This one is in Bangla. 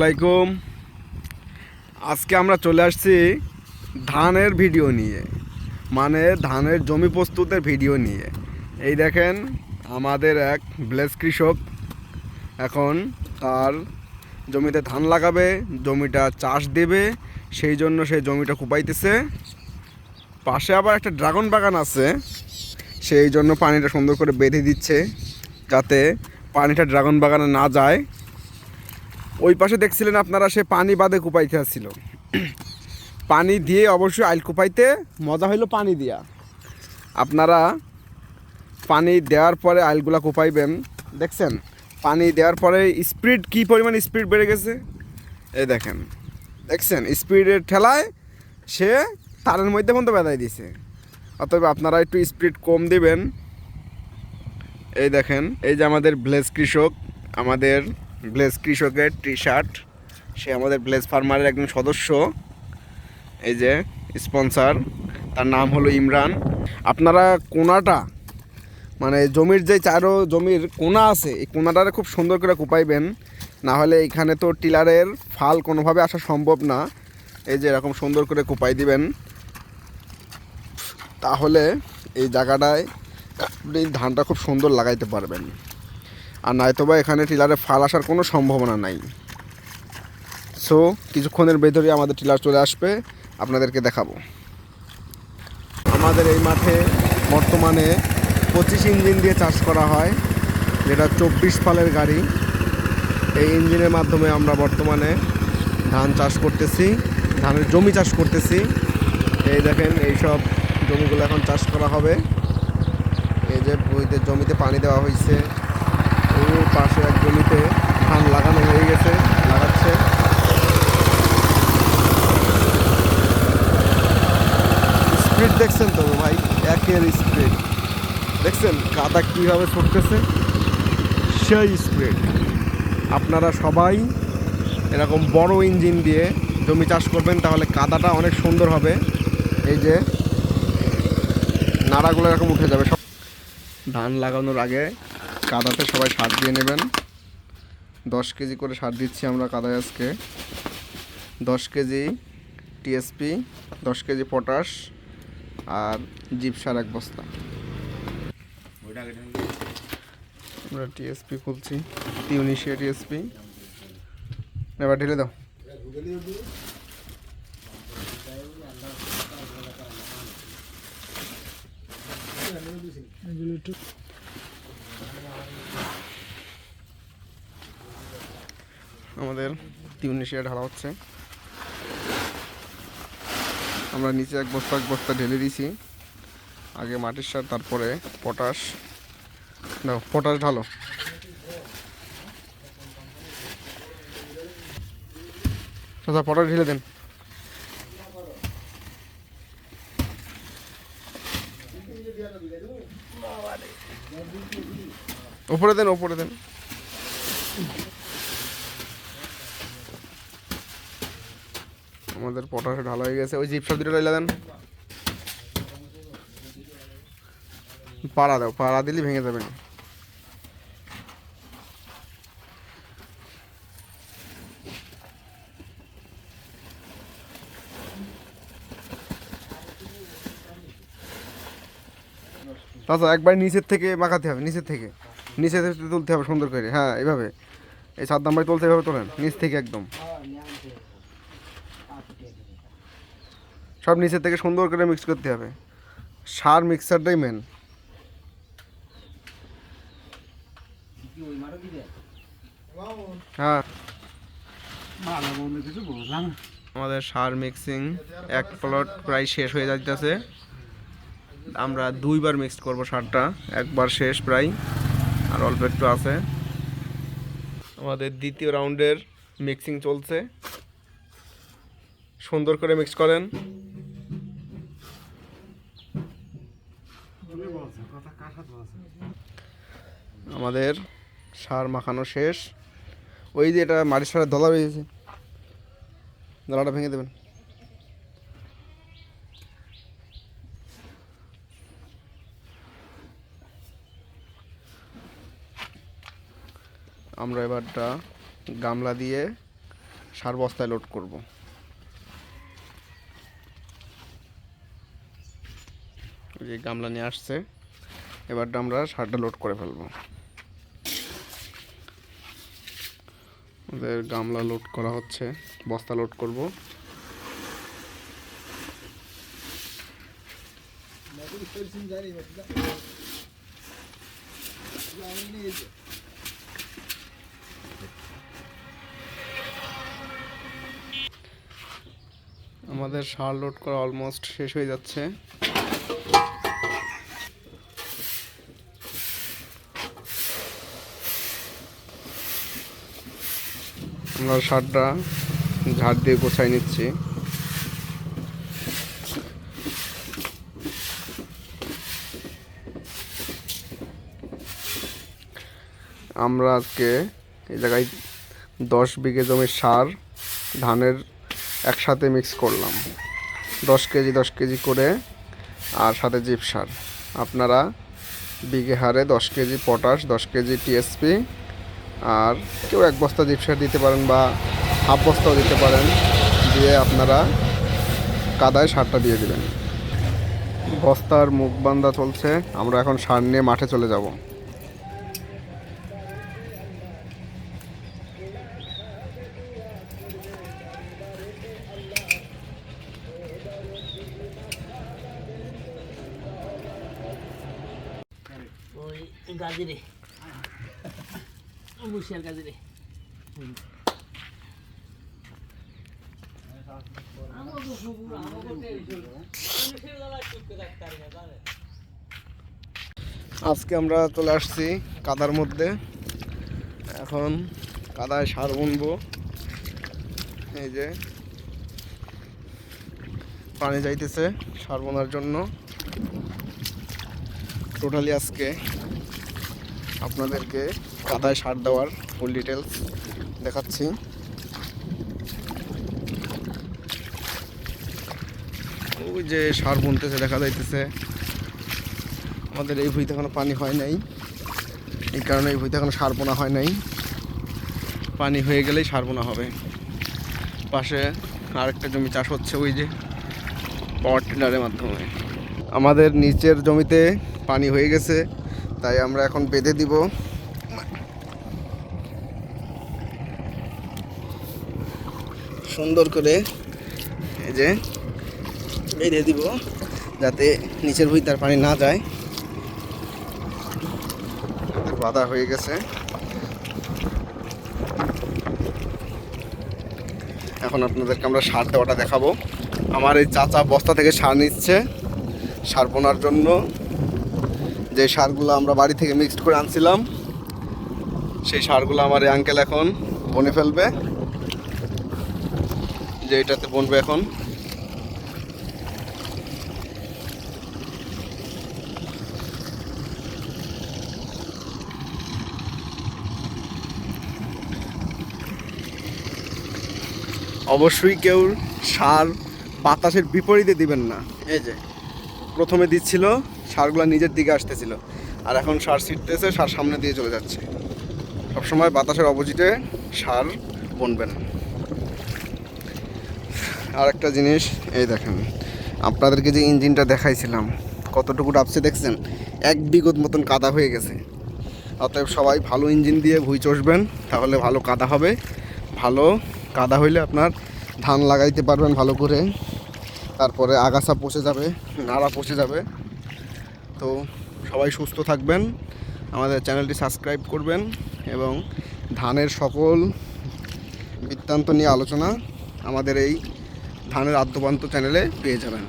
আলাইকুম। আজকে আমরা চলে আসছি ধানের ভিডিও নিয়ে মানে ধানের জমি প্রস্তুতের ভিডিও নিয়ে। এই দেখেন আমাদের এক ব্লেস কৃষক এখন তার জমিতে ধান লাগাবে, জমিটা চাষ দেবে, সেই জন্য সেই জমিটা কুপাইতেছে। পাশে আবার একটা ড্রাগন বাগান আছে, সেই জন্য পানিটা সুন্দর করে বেঁধে দিচ্ছে যাতে পানিটা ড্রাগন বাগানে না যায়। ওই পাশে দেখছিলেন আপনারা, সে পানি বাদে কুপাইতে আসছিল পানি দিয়ে অবশ্যই আইল কুপাইতে, মজা হইল পানি দিয়া। আপনারা পানি দেওয়ার পরে আইলগুলা কুপাইবেন। দেখছেন, পানি দেওয়ার পরে স্পিড, কি পরিমাণ স্পিড বেড়ে গেছে? এই দেখেন, দেখছেন, স্পিডের ঠেলায় সে তারের মধ্যে পর্যন্ত বেঁধাই দিছে অতএব আপনারা একটু স্পিড কম দিবেন। এই দেখেন, এই যে আমাদের ব্লেজ কৃষক, আমাদের ব্লেজ কৃষকের টি শার্ট সে আমাদের ব্লেজ ফার্মারের একজন সদস্য। এই যে, স্পন্সার। তার নাম হলো ইমরান। আপনারা কোনাটা মানে জমির যে চারো, জমির কোনা আছে, এই কোনাটারে খুব সুন্দর করে কুপাইবেন। না হলে এখানে তো টিলারের ফাল কোনোভাবে আসা সম্ভব না। এই যে, এরকম সুন্দর করে কুপাই দিবেন। তাহলে এই জায়গাটায় আপনি ধানটা খুব সুন্দর লাগাইতে পারবেন। আর নয়তোবা এখানে টিলারে ফাল আসার কোনো সম্ভাবনা নাই। সো কিছুক্ষণের ভেতরে আমাদের টিলার চলে আসবে, আপনাদেরকে দেখাবো। আমাদের এই মাঠে বর্তমানে পঁচিশ ইঞ্জিন দিয়ে চাষ করা হয়, যেটা চব্বিশ ফালের গাড়ি। এই ইঞ্জিনের মাধ্যমে আমরা বর্তমানে ধান চাষ করতেছি, ধানের জমি চাষ করতেছি। এই দেখেন, এইসব জমিগুলো এখন চাষ করা হবে। এই যে জমিতে পানি দেওয়া হয়েছে। ওই পাশে এক জমিতে ধান লাগানো হয়ে গেছে, লাগাচ্ছে। স্পিড দেখছেন তো ভাই? একের স্পিড। দেখছেন কাদা কীভাবে ছুটতেছে? সেই স্পিড। আপনারা সবাই এরকম বড় ইঞ্জিন দিয়ে জমি চাষ করবেন, তাহলে কাদাটা অনেক সুন্দর হবে। এই যে নাড়াগুলো এরকম উঠে যাবে। সব ধান লাগানোর আগে কাদাতে সবাই সার দিয়ে নেবেন। দশ কেজি করে সার দিচ্ছি আমরা কাদায় আজকে। দশ কেজি টিএসপি দশ কেজি পটাশ আর জিপ সার এক বস্তা। আমরা টিএসপি খুলছি, তিউনিশিয়া টিএসপি এবার ঢেলে দাও। আমাদের তিউনিশিয়া ঢালা হচ্ছে। আমরা নিচে এক বস্তা এক বস্তা ঢেলে দিয়েছি। আগে মাটির সার, তারপরে পটাশ। দাও, পটাশ ঢালো। দাদা, পটাশ ঢেলে দেন। ওপরে দেন ওপরে দেন। আমাদের পটাশে ঢালা হয়ে গেছে। ওই জিপ সবজিটা লাইলা দেন। পাড়া দাও, পাড়া দিলে ভেঙে যাবে। না আচ্ছা একবার নিচের থেকে মাখাতে হবে, নিচের থেকে। নিচে থেকে তুলতে হবে সুন্দর করে হ্যাঁ এইভাবে এই সাত নাম্বার তুলতে এভাবে তোলেন, নিচ থেকে একদম। সব নিচের থেকে সুন্দর করে মিক্স করতে হবে। সার মিক্সারটাই মেন হ্যাঁ। আমাদের সার মিক্সিং এক প্লট প্রায় শেষ হয়ে যাইতেছে। আমরা দুইবার মিক্স করব সারটা, একবার শেষ প্রায়, আর অল্প একটু আছে। আমাদের দ্বিতীয় রাউন্ডের মিক্সিং চলছে। সুন্দর করে মিক্স করেন। আমাদের সার মাখানো শেষ। ওই যে এটা মাটির সারের দলা রয়েছে দলাটা ভেঙে দেবেন। আমরা এবারটা গামলা দিয়ে সার বস্তায় লোড করব। যে গামলা নিয়ে আসছে। এবার আমরা সারটা লোড করে ফেলব। আমাদের গামলা লোড করা হচ্ছে, বস্তা লোড করব। আমাদের সার লোড করা অলমোস্ট শেষ হয়ে যাচ্ছে। আমরা সারটা ঝাড় দিয়ে গোছাই নিচ্ছি। আমরা আজকে এই জায়গায় দশ বিঘে জমির সার ধানের একসাথে মিক্স করলাম। দশ কেজি দশ কেজি করে আর সাথে জিপ সার। আপনারা বিঘে হারে দশ কেজি পটাশ, দশ কেজি টিএসপি আর কেউ এক বস্তা জিপ সার দিতে পারেন বা হাফ বস্তাও দিতে পারেন, দিয়ে আপনারা কাদায় সারটা দিয়ে দিবেন। বস্তার মুখ বান্ধা চলছে, আমরা এখন সার নিয়ে মাঠে চলে যাব। ওই গাজরে আজকে আমরা চলে আসছি কাদার মধ্যে। এখন কাদায় সার বুনবো। এই যে পানি যাইতেছে সার বোনার জন্য। টোটালি আজকে আপনাদেরকে কাদায় সার দেওয়ার ফুল ডিটেলস দেখাচ্ছি। ওই যে সার বুনতেছে, দেখা যাইতেছে। আমাদের এই ভুঁইতে এখনও পানি হয় নাই। এই কারণে এই ভুঁইতে এখনও সার বোনা হয় নাই। পানি হয়ে গেলেই সার বোনা হবে। পাশে আরেকটা জমি চাষ হচ্ছে ওই যে পাওয়ার টিলারের মাধ্যমে। আমাদের নিচের জমিতে পানি হয়ে গেছে, তাই আমরা এখন বেঁধে দিব। সুন্দর করে এই যে বেঁধে দিব যাতে নিচের ভুঁই তার পানি না যায়। বাধা হয়ে গেছে। এখন আপনাদেরকে আমরা সার দেওয়াটা দেখাবো। আমার এই চাচা বস্তা থেকে সার নিচ্ছে, সার বোনার জন্য। যে সারগুলো আমরা বাড়ি থেকে মিক্সড করে আনছিলাম, সেই সারগুলো আমার এই আঙ্কেল এখন বনে ফেলবে। যে এটাতে বনবে এখন। অবশ্যই কেউ সার বাতাসের বিপরীতে দিবেন না। এই যে, প্রথমে দিচ্ছিল, সারগুলো নিজের দিকে আসতেছিল। আর এখন সার ছিটতেছে, সার সামনে দিয়ে চলে যাচ্ছে। সবসময় বাতাসের অপোজিটে সার বনবেন আর একটা জিনিস, এই দেখেন, আপনাদেরকে যে ইঞ্জিনটা দেখাইছিলাম, কতটুকু ডাবছে দেখছেন? এক বিগত মতন কাদা হয়ে গেছে। অতএব সবাই ভালো ইঞ্জিন দিয়ে ভুই চষবেন, তাহলে ভালো কাদা হবে। ভালো কাদা হইলে আপনার ধান লাগাইতে পারবেন ভালো করে। তারপরে আগাছা পচে যাবে, নাড়া পচে যাবে। তো সবাই সুস্থ থাকবেন, আমাদের চ্যানেলটি সাবস্ক্রাইব করবেন এবং ধানের সকল বৃত্তান্ত নিয়ে আলোচনা, আমাদের এই ধানের আদ্যপান্ত চ্যানেলে পেয়ে যাবেন।